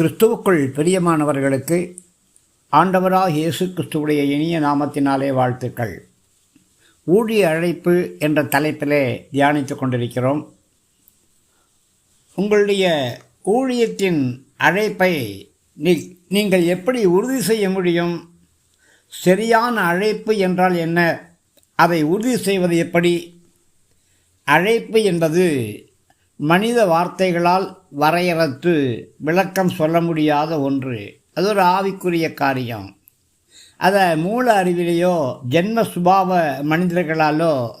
கிறிஸ்துவுக்குள் பிரியமானவர்களுக்கு ஆண்டவராக இயேசு கிறிஸ்துவுடைய இனிய நாமத்தினாலே வாழ்த்துக்கள். ஊழிய அழைப்பு என்ற தலைப்பிலே தியானித்து கொண்டிருக்கிறோம். உங்களுடைய ஊழியத்தின் அழைப்பை நீ நீங்கள் எப்படி உறுதி செய்ய முடியும்? சரியான அழைப்பு என்றால் என்ன? அதை உறுதி செய்வது எப்படி? அழைப்பு என்பது மனித வார்த்தைகளால் வரையறுத்து விளக்கம் சொல்ல முடியாத ஒன்று. அது ஒரு ஆவிக்குரிய காரியம். அதை மூல அறிவிலேயோ ஜென்ம சுபாவ மனிதர்களாலோ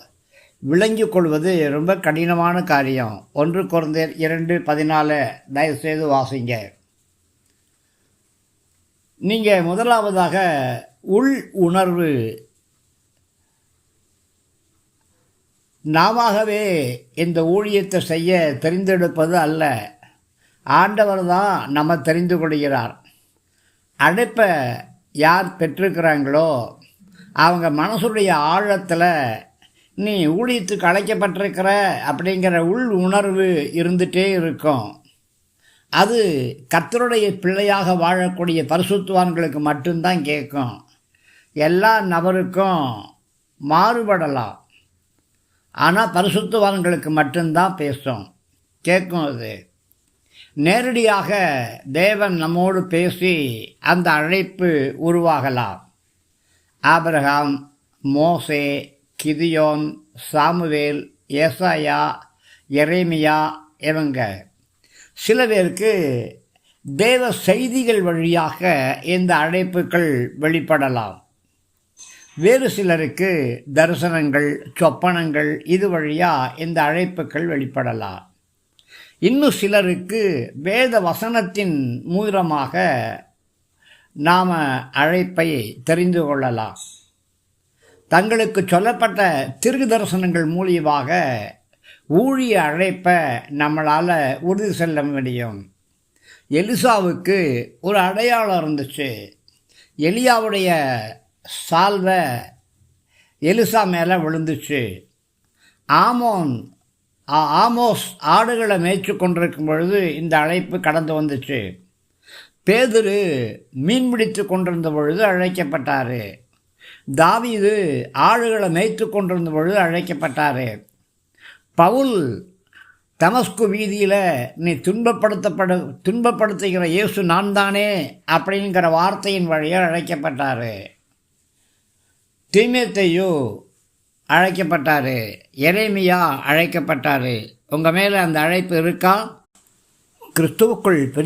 விளங்கிக் கொள்வது ரொம்ப கடினமான காரியம். ஒன்று குறைந்தர் இரண்டு பதினாலு தயவுசெய்து வாசிங்க. நீங்கள் முதலாவதாக உள் உணர்வு நாமவே இந்த ஊழியத்தை செய்ய தெரிந்தெடுப்பது அல்ல. ஆண்டவர் தான் நம்ம தெரிந்து கொள்கிறார். அழைப்பை யார் பெற்றிருக்கிறாங்களோ அவங்க மனசுடைய ஆழத்தில் நீ ஊழியத்துக்கு அழைக்கப்பட்டிருக்கிற அப்படிங்கிற உள் உணர்வு இருந்துகிட்டே இருக்கும். அது கத்தருடைய பிள்ளையாக வாழக்கூடிய பரிசுத்துவான்களுக்கு மட்டும்தான் கேட்கும். எல்லா நபருக்கும் மாறுபடலாம். ஆனால் பரிசுத்துவான்களுக்கு மட்டும்தான் பேசும் கேட்கும் அது. நேரடியாக தேவன் நம்மோடு பேசி அந்த அழைப்பு உருவாகலாம். ஆபிரகாம் மோசே கிதியோன் சாமுவேல் ஏசாயா எரேமியா இவங்க. சில பேருக்கு தேவ செய்திகள் வழியாக இந்த அழைப்புகள் வெளிப்படலாம். வேறு சிலருக்கு தரிசனங்கள் சொப்பனங்கள் இது வழியாக இந்த அழைப்புகள் வெளிப்படலாம். இன்னும் சிலருக்கு வேத வசனத்தின் மூலமாக நாம் அழைப்பை தெரிந்து கொள்ளலாம். தங்களுக்கு சொல்லப்பட்ட திரு தரிசனங்கள் மூலியமாக ஊழிய அழைப்பை நம்மளால் உறுதி செல்ல முடியும். எலிசாவுக்கு ஒரு அடையாளம் இருந்துச்சு. எலியாவுடைய சால்வை எலிசா மேலே விழுந்துச்சு. ஆமோன் ஆமோஸ் ஆடுகளை மேய்ச்சி கொண்டிருக்கும் பொழுது இந்த அழைப்பு கடந்து வந்துச்சு. பேதுரு மீன் பிடித்து கொண்டிருந்த பொழுது அழைக்கப்பட்டார். தாவிது ஆடுகளை மேய்த்து கொண்டிருந்த பொழுது அழைக்கப்பட்டார். பவுல் தமஸ்கு வீதியில் நீ துன்பப்படுத்தப்படு துன்பப்படுத்துகிற இயேசு நான் தானே அப்படிங்கிற வார்த்தையின் வழியாக அழைக்கப்பட்டார். தீமேத்தையோ அழைக்கப்பட்டார். எரேமியா அழைக்கப்பட்டார். உங்கள் மேலே அந்த அழைப்பு இருக்கா? கிறிஸ்துவுக்குள் பெரிய